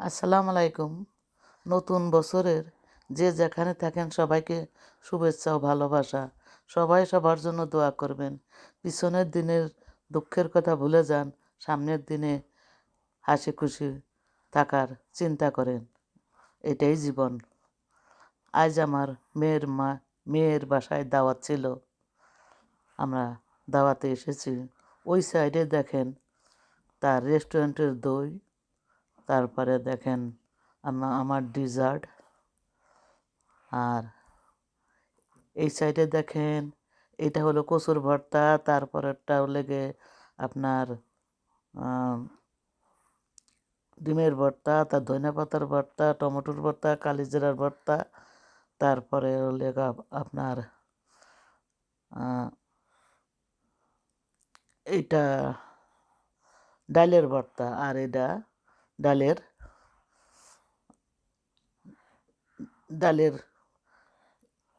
আসসালামু আলাইকুম। নতুন বছরের যে যেখানে থাকেন সবাইকে শুভেচ্ছা ও ভালোবাসা। সবাই সবার জন্য দোয়া করবেন। পিছনের দিনের দুঃখের কথা ভুলে যান, সামনের দিনে হাসি খুশি থাকার চিন্তা করেন। এটাই জীবন। আজ আমার মেয়ের মা, মেয়ের বাসায় দাওয়াত ছিল। আমরা দাওয়াতে এসেছি। ওই সাইডে দেখেন, তার রেস্টুরেন্টের দই তারপরে দেখেন আমা- আমার ডিজার্ট আর এই সাইডে দেখেন, এটা হলো কচুর ভর্তা তারপরেরটা লেগে আপনার ডিমের ভর্তা, তার ধনিয়া পাতার ভর্তা, টমেটোর ভর্তা কালিজিরার ভর্তা, তারপরে লেগা আপনার এইটা ডালের ভর্তা, আর এটা ডালের ডালের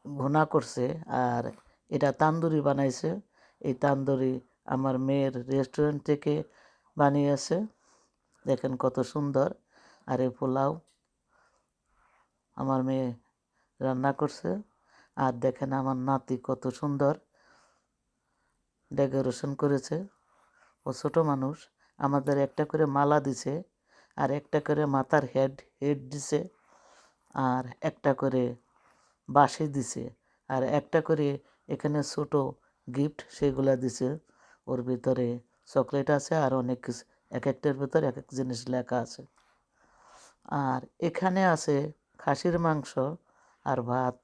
ভুনা করছে আর এটা তান্দুরি বানাইছে। এই তান্দুরি আমার মেয়ের রেস্টুরেন্ট থেকে বানিয়েছে। দেখেন কত সুন্দর। আর এই পোলাও আমার মেয়ে রান্না করছে। আর দেখেন আমার নাতি কত সুন্দর ডেকোরেশন করেছে। ও ছোটো মানুষ। আমাদের একটা করে মালা দিছে। আর একটা করে মাথার হেড হেড দিছে আর একটা করে বাঁশি দিছে আর একটা করে এখানে ছোট গিফট সেগুলা দিছে। ওর ভিতরে চকলেট আছে আর অনেক কিছু, এক একটার ভিতরে এক এক জিনিস লেখা আছে। আর এখানে আছে খাসির মাংস আর ভাত।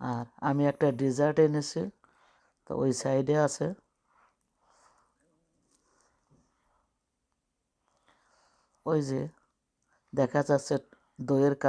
আর আমি একটা ডেজার্ট এনেছি, তো ওই সাইডে আছে। ওই যে দেখা যাচ্ছে দইয়ের কাপ